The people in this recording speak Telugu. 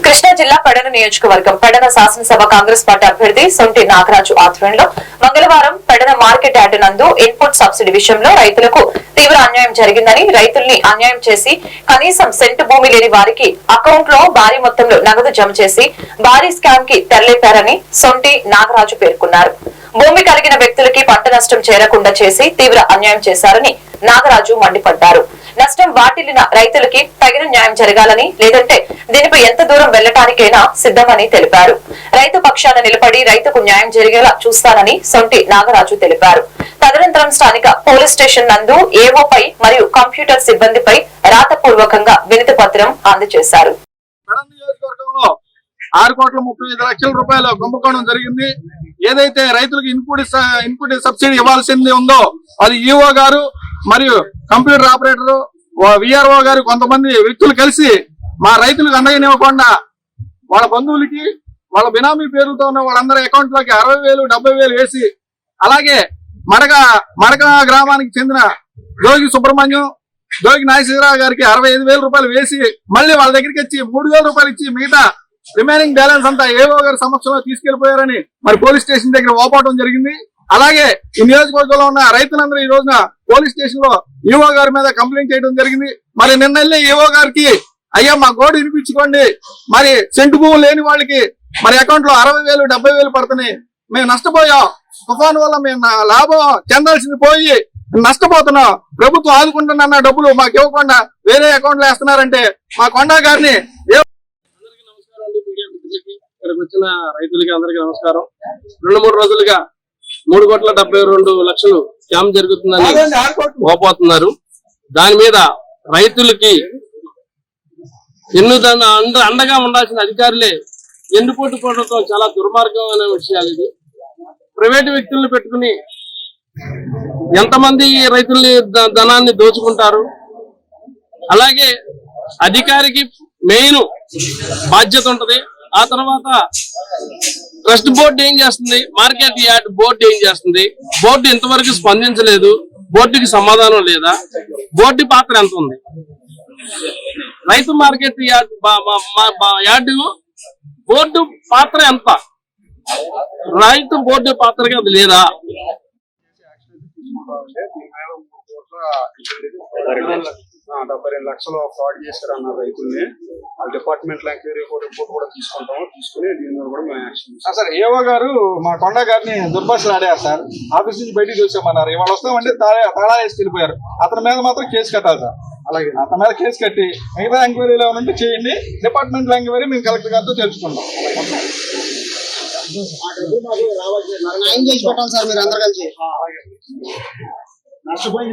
కృష్ణా జిల్లా పడన నియోజకవర్గం పడన శాసనసభ కాంగ్రెస్ పార్టీ అభ్యర్థి సొంటి నాగరాజు ఆధ్వర్యంలో మంగళవారం పడన మార్కెట్ యార్డు నందు ఇన్పుట్ సబ్సిడీ విషయంలో రైతులకు తీవ్ర అన్యాయం జరిగిందని రైతుల్ని అన్యాయం చేసి కనీసం సెంటు భూమి లేని వారికి అకౌంట్లో భారీ మొత్తంలో నగదు జమ చేసి భారీ స్కామ్కి తెరలేపారని సొంటి నాగరాజు పేర్కొన్నారు. భూమి కలిగిన వ్యక్తులకి పంట నష్టం చేరకుండా చేసి తీవ్ర అన్యాయం చేశారని నాగరాజు మండిపడ్డారు. నష్టం వాటిల్లిన రైతులకి తగిన న్యాయం జరగాలని లేదంటే దీనిపై ఎంత దూరం వెళ్ళటానికైనా సిద్ధమని తెలిపారు. రైతు పక్షాన నిలబడి రైతుకు న్యాయం జరిగేలా చూస్తానని సొంటి నాగరాజు తెలిపారు. తదనంతరం స్థానిక పోలీస్ స్టేషన్ నందు ఏవోపై మరియు కంప్యూటర్ సిబ్బందిపై రాతపూర్వకంగా వినతి పత్రం అందజేశారు. ఆరు కోట్ల ముప్పై ఐదు లక్షల రూపాయల కుంభకోణం జరిగింది. ఏదైతే రైతులకు ఇన్పుట్ ఇన్పుట్ సబ్సిడీ ఇవ్వాల్సింది ఉందో అది ఈఓ గారు మరియు కంప్యూటర్ ఆపరేటర్ విఆర్ఓ గారు కొంతమంది వ్యక్తులు కలిసి మా రైతులకు అండగనివ్వకుండా వాళ్ళ బంధువులకి వాళ్ళ బినామీ పేరుతో ఉన్న వాళ్ళందరి అకౌంట్లోకి అరవై వేలు డెబ్బై వేలు వేసి అలాగే మడక మడక గ్రామానికి చెందిన జోగి సుబ్రహ్మణ్యం జోగి నాగేశ్వరరావు గారికి అరవై ఐదు వేల రూపాయలు వేసి మళ్ళీ వాళ్ళ దగ్గరికి వచ్చి మూడు వేల రూపాయలు ఇచ్చి మిగతా రిమైనింగ్ బ్యాలెన్స్ అంతా ఏవో గారి సమక్షంలో తీసుకెళ్ళిపోయారని మరి పోలీస్ స్టేషన్ దగ్గర ఓపాటం జరిగింది. అలాగే ఈ నియోజకవర్గంలో ఉన్న రైతులందరూ ఈ రోజున పోలీస్ స్టేషన్లో ఈవో గారి మీద కంప్లైంట్ చేయడం జరిగింది. మరి నిన్న ఈవో గారికి అయ్యా మా గోడు వినిపించుకోండి. మరి సెంటు భూములు లేని వాళ్ళకి మరి అకౌంట్లో అరవై వేలు డెబ్బై వేలు పడుతున్నాయి. మేము నష్టపోయాం. తుఫాను వల్ల మేము లాభం చెందాల్సింది పోయి నష్టపోతున్నాం. ప్రభుత్వం ఆదుకుంటున్న డబ్బులు మాకు ఇవ్వకుండా వేరే అకౌంట్లో వేస్తున్నారంటే మా కొండా గారిని నమస్కారం ఇక్కడికి వచ్చిన రైతులకి అందరికీ నమస్కారం. రెండు మూడు రోజులుగా మూడు కోట్ల డెబ్బై రెండు లక్షలు స్కామ్ జరుగుతుందని పోపోతున్నారు దాని మీద రైతులకి ఎన్ను దాన్ని అండ అండగా ఉండాల్సిన అధికారులే ఎన్నుపోటు పోవడంతో చాలా దుర్మార్గమైన విషయాలు ఇది. ప్రైవేటు వ్యక్తులను పెట్టుకుని ఎంతమంది రైతుల్ని ధనాన్ని దోచుకుంటారు? అలాగే అధికారికి మెయిన్ బాధ్యత ఉంటది. ఆ తర్వాత ట్రస్ట్ బోర్డు ఏం చేస్తుంది? మార్కెట్ యార్డ్ బోర్డు ఏం చేస్తుంది? బోర్డు ఇంతవరకు స్పందించలేదు. బోర్డుకి సమాధానం లేదా? బోర్డు పాత్ర ఎంత ఉంది? రైతు మార్కెట్ యార్డ్ యార్డు బోర్డు పాత్ర ఎంత? రైతు బోర్డు పాత్రకి అది లేదా? డెబ్బై రెండు లక్షలు ఫ్రాడ్ చేశారు అన్నారు రైతుల్ని ఆ డిపార్ట్మెంట్ ఎంక్వైరీ రిపోర్ట్ కూడా తీసుకుంటాము. తీసుకుని దీని మీద కూడా మేము యాక్షన్ సార్ ఏవో గారు మా కొండ గారిని దుర్భాషలు ఆడారు సార్. ఆఫీస్ నుంచి బయటికి చూసామన్నారు ఇవాళ వస్తామంటే తాళా తాళా వేసి వెళ్ళిపోయారు అతని మీద మాత్రం కేసు కట్టాలి సార్. అలాగే. అతని మీద కేసు కట్టి మిగతా ఎంక్వైరీలు ఏమైనా ఉంటే చేయండి. డిపార్ట్మెంట్ ఎంక్వైరీ మేము కలెక్టర్ గారితో తెలుసుకుంటాం. న్యాయం చేసి పెట్టాలి సార్ మీరు అందరు కలిసి. నష్టపోయింది.